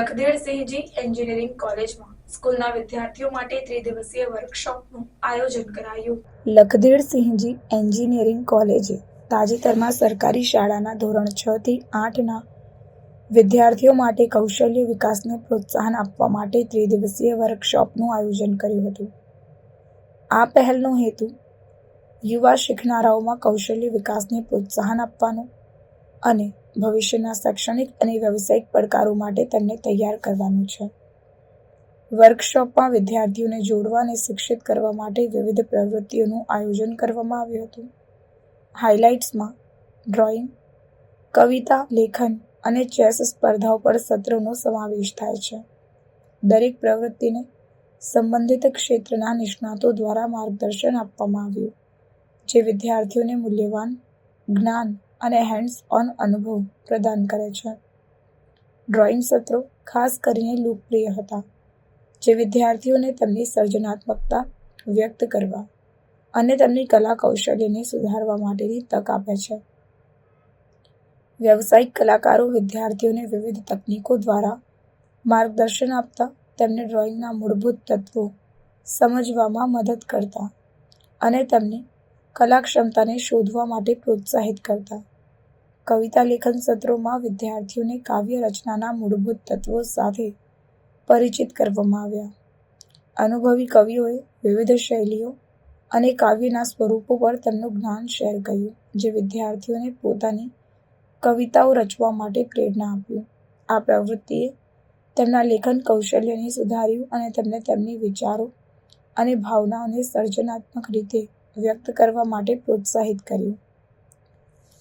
લખદેડસિંહજી engineering કોલેજમાં. સ્કૂલના વિદ્યાર્થીઓ માટે ત્રિદિવસીય વર્કશોપનું આયોજન કરાયું. લખદેડસિંહજી એન્જિનિયરિંગ કોલેજે તાજેતરમાં સરકારી શાળાના ધોરણ છ થી આઠના વિદ્યાર્થીઓ માટે કૌશલ્ય વિકાસને પ્રોત્સાહન આપવા માટે ત્રિદિવસીય વર્કશોપનું આયોજન કર્યું હતું. આ પહેલનો હેતુ યુવા શીખનારાઓમાં કૌશલ્ય વિકાસને પ્રોત્સાહન આપવાનો અને ભવિષ્યના શૈક્ષણિક અને વ્યવસાયિક પડકારો માટે તેમને તૈયાર કરવાનું છે. વર્કશોપમાં વિદ્યાર્થીઓને જોડવા અને શિક્ષિત કરવા માટે વિવિધ પ્રવૃત્તિઓનું આયોજન કરવામાં આવ્યું હતું. હાઇલાઇટ્સમાં ડ્રોઈંગ, કવિતા, લેખન અને ચેસ સ્પર્ધાઓ પર સત્રોનો સમાવેશ થાય છે. દરેક પ્રવૃત્તિને સંબંધિત ક્ષેત્રના નિષ્ણાતો દ્વારા માર્ગદર્શન આપવામાં આવ્યું, જે વિદ્યાર્થીઓને મૂલ્યવાન જ્ઞાન અને હેન્ડ્સ ઓન અનુભવ પ્રદાન કરે છે. ડ્રોઈંગ સત્રો ખાસ કરીને લોકપ્રિય હતા, જે વિદ્યાર્થીઓને તેમની સર્જનાત્મકતા વ્યક્ત કરવા અને તેમની કલા કૌશલ્યને સુધારવા માટેની તક આપે છે. વ્યવસાયિક કલાકારો વિદ્યાર્થીઓને વિવિધ તકનીકો દ્વારા માર્ગદર્શન આપતા તેમને ડ્રોઈંગના મૂળભૂત તત્વો સમજવામાં મદદ કરતા અને તેમની કલા ક્ષમતાને શોધવા માટે પ્રોત્સાહિત કરતા. કવિતા લેખન સત્રોમાં વિદ્યાર્થીઓને કાવ્ય રચનાના મૂળભૂત તત્વો સાથે પરિચિત કરવામાં આવ્યા. અનુભવી કવિઓએ વિવિધ શૈલીઓ અને કાવ્યના સ્વરૂપો પર તેમનું જ્ઞાન શેર કર્યું, જે વિદ્યાર્થીઓને પોતાની કવિતાઓ રચવા માટે પ્રેરણા આપ્યું આ પ્રવૃત્તિએ તેમના લેખન કૌશલ્યને સુધાર્યું અને તેમને તેમની વિચારો અને ભાવનાઓને સર્જનાત્મક રીતે વ્યક્ત કરવા માટે પ્રોત્સાહિત કર્યું.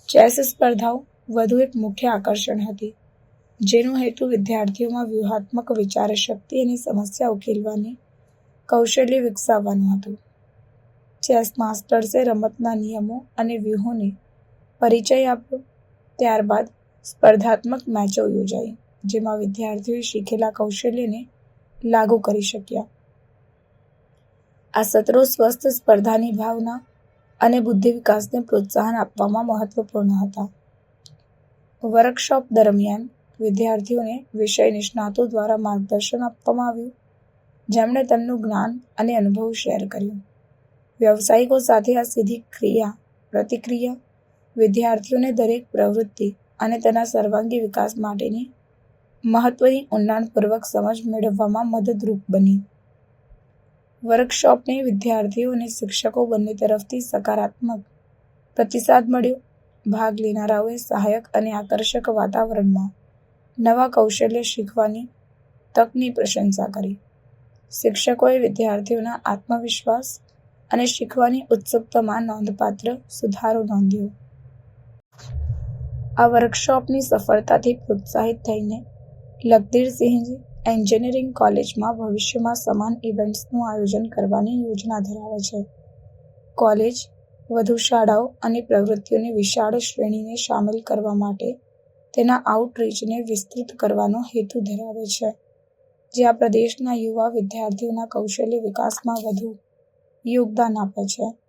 ચેસ સ્પર્ધાઓ વધુ એક મુખ્ય આકર્ષણ હતી, જેનો હેતુ વિદ્યાર્થીઓમાં વ્યૂહાત્મક વિચાર શક્તિ અને સમસ્યા ઉકેલવાની કૌશલ્ય વિકસાવવાનું હતું. ચેસ માસ્ટર્સે રમતના નિયમો અને વ્યૂહોને પરિચય આપ્યો, ત્યારબાદ સ્પર્ધાત્મક મેચો યોજાઈ, જેમાં વિદ્યાર્થીઓએ શીખેલા કૌશલ્યને લાગુ કરી શક્યા. આ સત્રો સ્વસ્થ સ્પર્ધાની ભાવના અને બુદ્ધિ વિકાસને પ્રોત્સાહન આપવામાં મહત્વપૂર્ણ હતા. વર્કશોપ દરમિયાન વિદ્યાર્થીઓને વિષય નિષ્ણાતો દ્વારા માર્ગદર્શન આપવામાં આવ્યું, જેમણે તેમનું જ્ઞાન અને અનુભવ શેર કર્યું. વ્યવસાયિકો સાથે આ સીધી ક્રિયા, પ્રતિક્રિયા, વિદ્યાર્થીઓને દરેક પ્રવૃત્તિ અને તેના સર્વાંગી વિકાસ માટેની મહત્વની ઊંડાણપૂર્વક સમજ મેળવવામાં મદદરૂપ બની. વર્કશોપને વિદ્યાર્થીઓ અને શિક્ષકો બંને તરફથી સકારાત્મક પ્રતિસાદ મળ્યો. ભાગ લેનારાઓએ સહાયક અને આકર્ષક વાતાવરણમાં નવા કૌશલ્ય શીખવાની તકની પ્રશંસા કરી. શિક્ષકોએ વિદ્યાર્થીઓના આત્મવિશ્વાસ અને શીખવાની ઉત્સુકતામાં નોંધપાત્ર સુધારો નોંધ્યો. આ વર્કશોપની સફળતાથી પ્રોત્સાહિત થઈને લખધીરસિંહજી એન્જિનિયરિંગ કોલેજમાં ભવિષ્યમાં સમાન ઇવેન્ટ્સનું આયોજન કરવાની યોજના ધરાવે છે. કોલેજ, વધુ શાળાઓ અને પ્રવૃત્તિઓની વિશાળ શ્રેણીને સામેલ કરવા માટે તેના આઉટરીચને વિસ્તૃત કરવાનો હેતુ ધરાવે છે. જે આ પ્રદેશના યુવા વિદ્યાર્થીઓના કૌશલ્ય વિકાસમાં વધુ યોગદાન આપે છે.